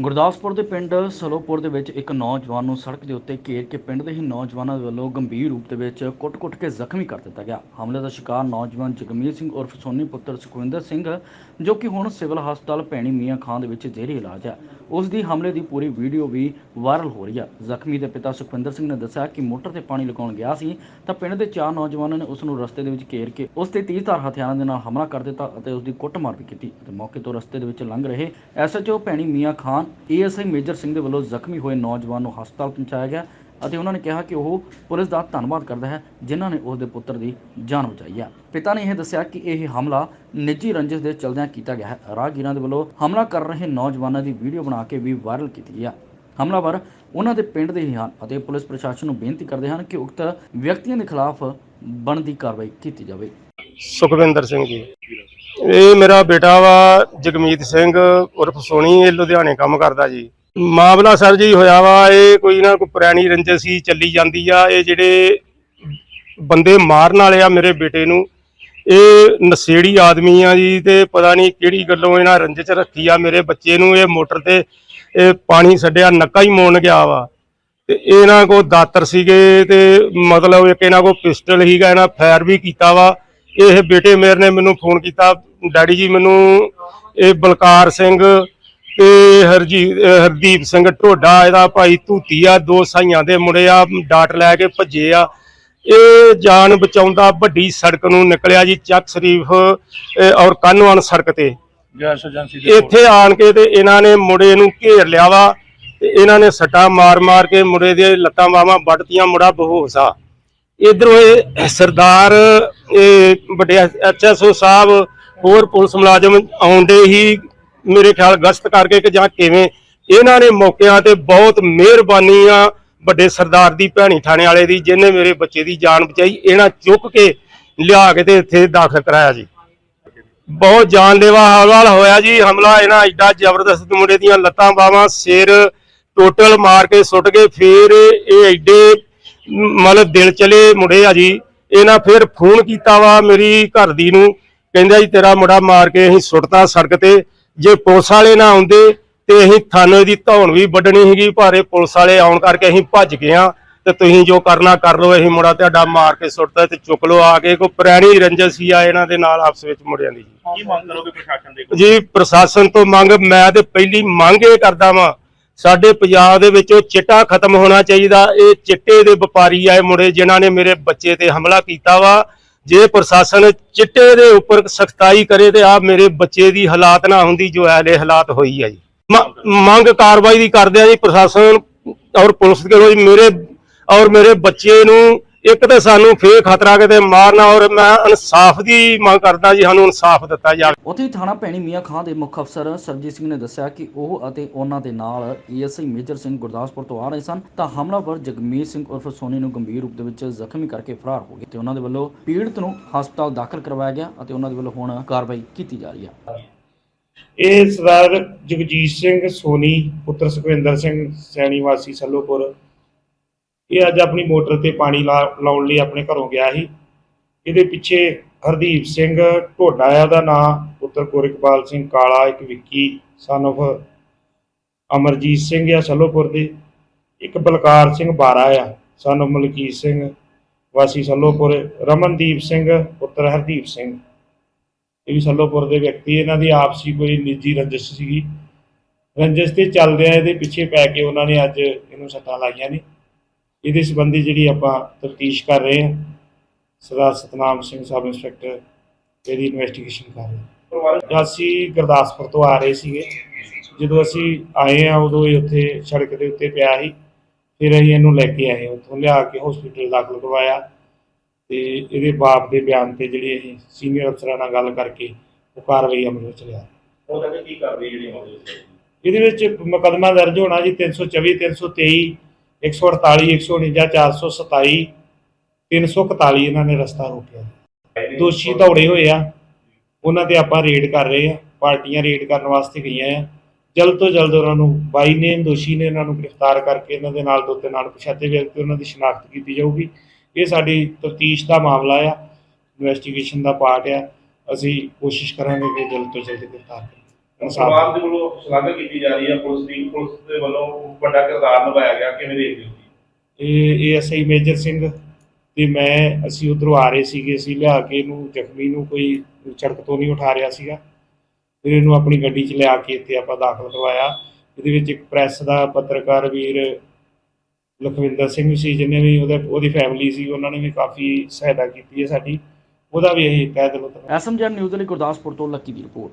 ਗੁਰਦਾਸਪੁਰ ਦੇ ਪਿੰਡ ਸਲੋਪੁਰ ਦੇ ਵਿੱਚ ਇੱਕ ਨੌਜਵਾਨ ਨੂੰ ਸੜਕ ਦੇ ਉੱਤੇ ਘੇਰ ਕੇ ਪਿੰਡ ਦੇ ਹੀ ਨੌਜਵਾਨਾਂ ਵੱਲੋਂ ਗੰਭੀਰ ਰੂਪ ਦੇ ਵਿੱਚ ਕੁੱਟ-ਕੁੱਟ ਕੇ ਜ਼ਖਮੀ ਕਰ ਦਿੱਤਾ ਗਿਆ। ਹਮਲੇ ਦਾ ਸ਼ਿਕਾਰ ਨੌਜਵਾਨ ਜਗਮੀਰ ਸਿੰਘ ਉਰਫ ਸੋਨੀ ਪੁੱਤਰ ਸੁਖਵਿੰਦਰ ਸਿੰਘ, ਜੋ ਕਿ ਹੁਣ ਸਿਵਲ ਹਸਪਤਾਲ ਭੈਣੀ ਮੀਆਂ ਖਾਨ ਦੇ ਵਿੱਚ ਜ਼ੇਰੇ ਇਲਾਜ ਹੈ। ਉਸ ਦੀ ਹਮਲੇ ਦੀ ਪੂਰੀ ਵੀਡੀਓ ਵੀ ਵਾਇਰਲ ਹੋ ਰਹੀ ਹੈ ਜ਼ਖਮੀ ਦੇ ਪਿਤਾ ਸੁਖਵਿੰਦਰ ਸਿੰਘ ਨੇ ਦੱਸਿਆ ਕਿ ਮੋਟਰ ਤੇ ਪਾਣੀ ਲਗਾਉਣ ਗਿਆ ਸੀ, ਤਾਂ ਪਿੰਡ ਦੇ ਚਾਰ ਨੌਜਵਾਨਾਂ ਨੇ ਉਸ ਨੂੰ ਰਸਤੇ ਦੇ ਵਿੱਚ ਘੇਰ ਕੇ ਉਸ ਤੇ ਤੇਜ਼ਧਾਰ ਹਥਿਆਰਾਂ ਦੇ ਨਾਲ ਹਮਲਾ ਕਰ ਦਿੱਤਾ ਅਤੇ ਉਸ ਦੀ ਕੁੱਟਮਾਰ ਵੀ ਕੀਤੀ ਅਤੇ ਮੌਕੇ ਤੋਂ ਰਸਤੇ ਦੇ ਵਿੱਚ ਲੰਘ ਰਹੇ ਐਸਐਚਓ ਭੈਣੀ ਮੀਆਂ ਖਾਨ ਏਐਸਆਈ ਮੇਜਰ ਸਿੰਘ ਦੇ ਵੱਲੋਂ ਜ਼ਖਮੀ ਹੋਏ ਨੌਜਵਾਨ ਨੂੰ ਹਸਪਤਾਲ ਪਹੁੰਚਾਇਆ ਗਿਆ ਅਤੇ ਉਹਨਾਂ ਨੇ ਕਿਹਾ ਕਿ ਉਹ ਪੁਲਿਸ ਦਾ ਧੰਨਵਾਦ ਕਰਦਾ ਹੈ, ਜਿਨ੍ਹਾਂ ਨੇ ਉਸ ਦੇ ਪੁੱਤਰ ਦੀ ਜਾਨ ਬਚਾਈ ਹੈ। ਪਿਤਾ ਨੇ ਇਹ ਦੱਸਿਆ ਕਿ ਇਹ ਹਮਲਾ ਨਿੱਜੀ ਰੰਜਿਸ਼ ਦੇ ਚਲਦਿਆਂ ਕੀਤਾ ਗਿਆ ਹੈ। ਰਾਹਗੀਰਾਂ ਦੇ ਵੱਲੋਂ ਹਮਲਾ ਕਰ ਰਹੇ ਨੌਜਵਾਨਾਂ ਦੀ ਵੀਡੀਓ ਬਣਾ ਕੇ ਵੀ ਵਾਇਰਲ ਕੀਤੀ ਗਈ ਹਮਲਾਵਰ ਉਹਨਾਂ ਦੇ ਪਿੰਡ ਦੇ ਹੀ ਹਨ ਅਤੇ ਪੁਲਿਸ ਪ੍ਰਸ਼ਾਸਨ ਨੂੰ ਬੇਨਤੀ ਕਰਦੇ ਹਨ ਕਿ ਉਕਤ ਵਿਅਕਤੀਆਂ ਦੇ ਖਿਲਾਫ ਬਣਦੀ ਕਾਰਵਾਈ ਕੀਤੀ ਜਾਵੇ। ਸੁਖਵਿੰਦਰ ਸਿੰਘ ਜੀ। ਇਹ ਮੇਰਾ ਬੇਟਾ ਵਾ, ਜਗਮੀਤ ਸਿੰਘ ਉਰਫ ਸੋਣੀ, ਇਹ ਲੁਧਿਆਣੇ ਕੰਮ ਕਰਦਾ ਜੀ। ਮਾਮਲਾ ਸਰ ਜੀ ਹੋਇਆ ਵਾ, ਇਹ ਕੋਈ ਨਾ ਕੋਈ ਪੁਰਾਣੀ ਰੰਜਿਸ਼ ਸੀ ਚੱਲੀ ਜਾਂਦੀ ਆ। ਇਹ ਜਿਹੜੇ ਬੰਦੇ ਮਾਰਨ ਵਾਲੇ ਆ ਮੇਰੇ ਬੇਟੇ ਨੂੰ, ਇਹ ਨਸ਼ੇੜੀ ਆਦਮੀ ਆ ਜੀ ਤੇ ਪਤਾ ਨਹੀਂ ਕਿਹੜੀ ਗੱਲੋਂ ਇਹਨਾਂ ਰੰਜਿਸ਼ ਰੱਖੀ ਆ ਮੇਰੇ ਬੱਚੇ ਨੂੰ, ਇਹ ਮੋਟਰ ਤੇ ਇਹ ਪਾਣੀ ਛੱਡਿਆ, ਨੱਕਾ ਹੀ ਮੋਣ ਗਿਆ ਵਾ। ਤੇ ਇਹਨਾਂ ਕੋ ਦਾਤਰ ਸੀਗੇ ਤੇ ਮਤਲਬ ਇੱਕ ਇਹਨਾਂ ਕੋ ਪਿਸਟਲ ਸੀਗਾ, ਇਹਨਾਂ ਫਾਇਰ ਵੀ ਕੀਤਾ ਵਾ। ਇਹ ਬੇਟੇ ਮੇਰੇ ਨੇ ਮੈਨੂੰ ਫੋਨ ਕੀਤਾ, ਡੈਡੀ ਜੀ ਮੈਨੂੰ, ਇਹ ਬਲਕਾਰ ਸਿੰਘ ਤੇ ਹਰਜੀਤ ਹਰਦੀਪ ਸਿੰਘ ਢੋਡਾ ਇਹਦਾ ਭਾਈ ਧੂਤੀ ਆ ਦੋ ਸਾਈਆਂ ਦੇ ਮੁੰਡੇ ਆ ਡਾਟ ਲੈ ਕੇ ਭੱਜੇ ਆ। ਇਹ ਜਾਨ ਬਚਾਉਂਦਾ ਵੱਡੀ ਸੜਕ ਨੂੰ ਨਿਕਲਿਆ ਜੀ ਚੱਕ ਸ਼ਰੀਫ ਔਰ ਕਾਨੋਵਾਨ ਸੜਕ ਤੇ। ਇੱਥੇ ਆਣ ਕੇ ਤੇ ਇਹਨਾਂ ਨੇ ਮੁੰਡੇ ਨੂੰ ਘੇਰ ਲਿਆ ਵਾ ਤੇ ਇਹਨਾਂ ਨੇ ਸੱਟਾ ਮਾਰ-ਮਾਰ ਕੇ ਮੁੰਡੇ ਦੇ ਲੱਤਾਂ ਬਾਹਾਂ ਵੱਢਤੀਆਂ ਮੁੰਡਾ ਬੇਹੋਸ਼ ਆ। ਇਧਰੋਂ ਇਹ ਸਰਦਾਰ ਇਹ ਵੱਡੇ ਐਚਐਸਓ ਸਾਹਿਬ ਹੋਰ ਪੁਲਿਸ ਮੁਲਾਜ਼ਮ ਆਉਂਦੇ ਹੀ ਮੇਰੇ ਖਿਆਲ ਗਸ਼ਤ ਕਰਕੇ ਕਿ ਜਾਂ ਕਿਵੇਂ, ਇਹਨਾਂ ਨੇ ਮੌਕਿਆਂ ਤੇ ਬਹੁਤ ਮਿਹਰਬਾਨੀ ਆ ਵੱਡੇ ਸਰਦਾਰ ਦੀ, ਭੈਣੀ ਥਾਣੇ ਵਾਲੇ ਦੀ, ਜਿਹਨੇ ਮੇਰੇ ਬੱਚੇ ਦੀ ਜਾਨ ਬਚਾਈ, ਇਹਨਾਂ ਚੁੱਕ ਕੇ ਲਿਆ ਕੇ ਤੇ ਇੱਥੇ ਦਾਖਲ ਕਰਾਇਆ ਜੀ। ਬਹੁਤ ਜਾਨਲੇਵਾ ਹਮਲਾ ਹੋਇਆ ਜੀ, ਹਮਲਾ ਇਹਨਾਂ ਐਡਾ ਜ਼ਬਰਦਸਤ ਮੁੰਡੇ ਦੀਆਂ ਲੱਤਾਂ ਬਾਹਾਂ, ਸਿਰ ਟੋਟਲ ਮਾਰ ਕੇ ਸੁੱਟ ਗਏ, ਫੇਰ ਇਹ ਐਡੇ ਮਤਲਬ ਦਿਲ ਚਲੇ ਮੁੰਡੇ ਆ ਜੀ। ਇਹਨਾਂ ਫਿਰ ਫੋਨ ਕੀਤਾ ਵਾ ਮੇਰੀ ਘਰ ਦੀ ਨੂੰ, ਕਹਿੰਦਾ ਜੀ, ਤੇਰਾ ਮੁੰਡਾ ਮਾਰ ਕੇ ਅਸੀਂ ਸੁੱਟਤਾ ਸੜਕ ਤੇ। ਜੇ ਪੁਲਿਸ ਵਾਲੇ ਨਾ ਆਉਂਦੇ ਤੇ ਅਸੀਂ ਥਾਣੇ ਦੀ ਧੌਣ ਵੀ ਵੱਢਣੀ ਸੀਗੀ ਭਾਰੇ ਪੁਲਿਸ ਵਾਲੇ ਆਉਣ ਕਰਕੇ ਅਸੀਂ ਭੱਜ ਗਏ ਆ ਤੇ ਤੁਸੀਂ ਜੋ ਕਰਨਾ ਕਰ ਲਓ ਅਸੀਂ ਮੁੰਡਾ ਤੁਹਾਡਾ ਮਾਰ ਕੇ ਸੁੱਟਤਾ ਤੇ ਚੁੱਕ ਲਓ ਆ ਕੇ ਕੋਈ ਪੁਰਾਣੀ ਰੰਜਿਸ਼ ਹੀ ਆ ਇਹਨਾਂ ਦੇ ਨਾਲ ਆਪਸ ਵਿੱਚ ਮੁੰਡਿਆਂ ਦੀ। ਜੀ ਕੀ ਮੰਗ ਕਰੋਗੇ ਪ੍ਰਸ਼ਾਸਨ ਦੇ ਕੋਲ? ਜੀ ਪ੍ਰਸ਼ਾਸਨ ਤੋਂ ਮੰਗ ਮੈਂ ਤੇ ਪਹਿਲੀ ਮੰਗ ਇਹ ਕਰਦਾ ਵਾਂ ਸਾਡੇ ਪੰਜਾਬ ਦੇ ਵਿੱਚ ਉਹ ਚਿੱਟਾ ਖਤਮ ਹੋਣਾ ਚਾਹੀਦਾ ਇਹ ਚਿੱਟੇ ਦੇ ਵਪਾਰੀ ਆਏ ਮੁੰਡੇ ਜਿਨ੍ਹਾਂ ਨੇ ਮੇਰੇ ਬੱਚੇ ਤੇ ਹਮਲਾ ਕੀਤਾ ਵਾ ਜੇ ਪ੍ਰਸ਼ਾਸਨ ਚਿੱਟੇ ਦੇ ਉੱਪਰ ਸਖਤਾਈ ਕਰੇ ਤੇ ਆ ਮੇਰੇ ਬੱਚੇ ਦੀ ਹਾਲਾਤ ਨਾ ਹੁੰਦੀ ਜੋ ਐਲੇ ਹਾਲਾਤ ਹੋਈ ਆ ਜੀ। ਮੰਗ ਕਾਰਵਾਈ ਦੀ ਕਰਦੇ ਆ ਜੀ ਪ੍ਰਸ਼ਾਸਨ ਔਰ ਪੁਲਿਸ ਦੇ ਕੋਲ ਮੇਰੇ ਔਰ ਮੇਰੇ ਬੱਚੇ ਨੂੰ ਇੱਕ ਤਾਂ ਸਾਨੂੰ ਫੇਰ ਖਤਰਾ ਕਿਤੇ ਮਾਰਨਾ ਔਰ ਮੈਂ ਇਨਸਾਫ ਦੀ ਮੰਗ ਕਰਦਾ ਜੀ ਸਾਨੂੰ ਇਨਸਾਫ ਦਿੱਤਾ ਜਾਵੇ। ਉੱਥੇ ਹੀ ਥਾਣਾ ਭੈਣੀ ਮੀਆਂ ਖਾਂ ਦੇ ਮੁੱਖ ਅਫਸਰ ਸਰਜੀਤ ਸਿੰਘ ਨੇ ਦੱਸਿਆ ਕਿ ਉਹ ਅਤੇ ਉਹਨਾਂ ਦੇ ਨਾਲ ਏਐਸਆਈ ਮੇਜਰ ਸਿੰਘ ਗੁਰਦਾਸਪੁਰ ਤੋਂ ਆ ਰਹੇ ਸਨ। ਤਾਂ ਹਮਲਾਵਰ ਜਗਮੀਤ ਸਿੰਘ ਉਰਫ ਸੋਨੀ ਨੂੰ ਗੰਭੀਰ ਰੂਪ ਦੇ ਵਿੱਚ ਜ਼ਖਮੀ ਕਰਕੇ ਫਰਾਰ ਹੋ ਗਏ ਤੇ ਉਹਨਾਂ ਦੇ ਵੱਲੋਂ ਪੀੜਤ ਨੂੰ ਹਸਪਤਾਲ ਦਾਖਲ ਕਰਵਾਇਆ ਗਿਆ ਅਤੇ ਉਹਨਾਂ ਦੇ ਵੱਲੋਂ ਹੁਣ ਕਾਰਵਾਈ ਕੀਤੀ ਜਾ ਰਹੀ ਹੈ। ਇਹ ਸਰਦਾਰ ਜਗਜੀਤ ਸਿੰਘ ਸੋਨੀ ਪੁੱਤਰ ਸੁਖਵਿੰਦਰ ਸਿੰਘ ਸੈਣੀ ਵਾਸੀ ਸੱਲੋਪੁਰ ਇਹ ਅੱਜ ਆਪਣੀ ਮੋਟਰ ਤੇ ਪਾਣੀ ਲਾ- ਲਾਉਣ ਲਈ ਆਪਣੇ ਘਰੋਂ ਗਿਆ ਸੀ। ਇਹਦੇ ਪਿੱਛੇ ਹਰਦੀਪ ਸਿੰਘ ਢੋਡਾ ਆ, ਉਹਦਾ ਨਾਂ ਪੁੱਤਰ ਗੋਰਖਪਾਲ ਸਿੰਘ ਕਾਲਾ, ਇੱਕ ਵਿੱਕੀ ਸਨ of ਅਮਰਜੀਤ ਸਿੰਘ ਆ ਸੱਲੋਪੁਰ ਦੇ। ਇੱਕ ਬਲਕਾਰ ਸਿੰਘ ਬਾਰਾ ਆ ਸਨ of ਮਲਕੀਤ ਸਿੰਘ, ਵਾਸੀ ਸੱਲੋਪੁਰ। ਰਮਨਦੀਪ ਸਿੰਘ, ਪੁੱਤਰ ਹਰਦੀਪ ਸਿੰਘ। ਇਹ ਵੀ ਸੱਲੋਪੁਰ ਦੇ ਵਿਅਕਤੀ ਇਹਨਾਂ ਦੀ ਆਪਸੀ ਕੋਈ ਨਿੱਜੀ ਰੰਜਿਸ਼ ਸੀਗੀ। ਰੰਜਿਸ਼ ਤੇ ਚੱਲਦਿਆਂ ਇਹਦੇ ਪਿੱਛੇ ਪੈ ਕੇ ਉਹਨਾਂ ਨੇ ਅੱਜ ਇਹਨੂੰ ਸੱਟਾਂ ਲਾਈਆਂ ਨੇ। ਇਹਦੇ ਸੰਬੰਧੀ ਜਿਹੜੀ ਆਪਾਂ ਤਫਤੀਸ਼ ਕਰ ਰਹੇ ਹਾਂ ਸਰਦਾਰ ਸਤਨਾਮ ਸਿੰਘ ਸਬ ਇੰਸਪੈਕਟਰ ਇਹਦੀ ਇਨਵੈਸਟੀਗੇਸ਼ਨ ਕਰ ਰਹੇ ਹਾਂ। ਅਸੀਂ ਗੁਰਦਾਸਪੁਰ ਤੋਂ ਆ ਰਹੇ ਸੀਗੇ ਜਦੋਂ ਅਸੀਂ ਆਏ ਆ ਉਦੋਂ ਇਹ ਉੱਥੇ ਸੜਕ ਦੇ ਉੱਤੇ ਪਿਆ ਸੀ। ਫਿਰ ਅਸੀਂ ਇਹਨੂੰ ਲੈ ਕੇ ਆਏ ਉੱਥੋਂ ਲਿਆ ਕੇ ਹਸਪੀਟਲ ਦਾਖਲ ਕਰਵਾਇਆ। ਤੇ ਇਹਦੇ ਬਾਪ ਦੇ ਬਿਆਨ ਤੇ ਜਿਹੜੀ ਅਸੀਂ ਸੀਨੀਅਰ ਅਫਸਰਾਂ ਨਾਲ ਗੱਲ ਕਰਕੇ ਉਹ ਕਾਰਵਾਈ ਅਮਲ ਵਿੱਚ ਲਿਆ। ਉਹ ਕਹਿੰਦੇ ਕੀ ਕਰਦੀ ਜਿਹੜੀ ਹੋਣੀ ਇਹਦੇ ਵਿੱਚ ਮੁਕੱਦਮਾ ਦਰਜ ਹੋਣਾ ਜੀ 324 323 148 149 427 341 ਇਹਨਾਂ ਨੇ ਰਸਤਾ ਰੋਕਿਆ। ਦੋਸ਼ੀ ਦੌੜੇ ਹੋਏ ਆ। ਉਹਨਾਂ ਤੇ ਆਪਾਂ ਰੇਡ ਕਰ ਰਹੇ ਆ। ਪਾਰਟੀਆਂ ਰੇਡ ਕਰਨ ਵਾਸਤੇ ਗਈਆਂ ਆ। ਜਲਦ ਤੋਂ ਜਲਦ ਉਹਨਾਂ ਨੂੰ ਬਾਈ ਨੇਮ ਦੋਸ਼ੀ ਨੇ ਇਹਨਾਂ ਨੂੰ ਗ੍ਰਿਫਤਾਰ ਕਰਕੇ ਇਹਨਾਂ ਦੇ ਨਾਲ ਦੋ ਤਿੰਨ ਨਾਲ ਪਛਾਤੇ ਵਿਅਕਤੀ ਉਹਨਾਂ ਦੀ ਸ਼ਨਾਖਤ ਕੀਤੀ ਜਾਊਗੀ। ਇਹ ਸਾਡੀ ਤਫਤੀਸ਼ ਦਾ ਮਾਮਲਾ ਆ। ਇਨਵੈਸਟੀਗੇਸ਼ਨ ਦਾ ਪਾਰਟ ਆ। ਅਸੀਂ ਕੋਸ਼ਿਸ਼ ਕਰਾਂਗੇ ਕਿ ਜਲਦ ਤੋਂ ਜਲਦ ਗ੍ਰਿਫਤਾਰ ਕਰੀਏ। ਇਨਸਾਫ ਦੇ ਵੱਲੋਂ ਸ਼ਲਾਘਾ ਕੀਤੀ ਜਾ ਰਹੀ ਹੈ। ਪੁਲਿਸ ਦੀ ਪੁਲਿਸ ਦੇ ਵੱਲੋਂ ਵੱਡਾ ਕਿਰਦਾਰ ਨਿਭਾਇਆ ਗਿਆ। ਕਿਵੇਂ ਦੇਖਦੇ ਹੋ? ਜੀ? ਇਹ ਏਐਸਆਈ ਮੇਜਰ ਸਿੰਘ ਤੇ ਮੈਂ ਅਸੀਂ ਉਧਰੋਂ ਆ ਰਹੇ ਸੀਗੇ। ਅਸੀਂ ਲਿਆ ਕੇ ਇਹਨੂੰ ਜ਼ਖਮੀ ਨੂੰ ਕੋਈ ਸੜਕ ਤੋਂ ਨਹੀਂ ਉਠਾ ਰਿਹਾ ਸੀਗਾ। ਫਿਰ ਇਹਨੂੰ ਆਪਣੀ ਗੱਡੀ 'ਚ ਲਿਆ ਕੇ ਇੱਥੇ ਆਪਾਂ ਦਾਖਲ ਕਰਵਾਇਆ। ਇਹਦੇ ਵਿੱਚ ਇੱਕ ਪ੍ਰੈਸ ਦਾ ਪੱਤਰਕਾਰ ਵੀਰ ਲਖਵਿੰਦਰ ਸਿੰਘ ਸੀ ਜਿਹਨੇ ਵੀ ਉਹਦੇ ਉਹਦੀ ਫੈਮਿਲੀ ਸੀ। ਉਹਨਾਂ ਨੇ ਵੀ ਕਾਫੀ ਸਹਾਇਤਾ ਕੀਤੀ ਹੈ ਸਾਡੀ। ਉਹਦਾ ਵੀ ਅਸੀਂ ਤਹਿ ਦਿਲੋਂ ਐਸਐਮਜਨ ਨਿਊਜ਼ ਲਈ ਗੁਰਦਾਸਪੁਰ ਤੋਂ ਲੱਕੀ ਦੀ ਰਿਪੋਰਟ।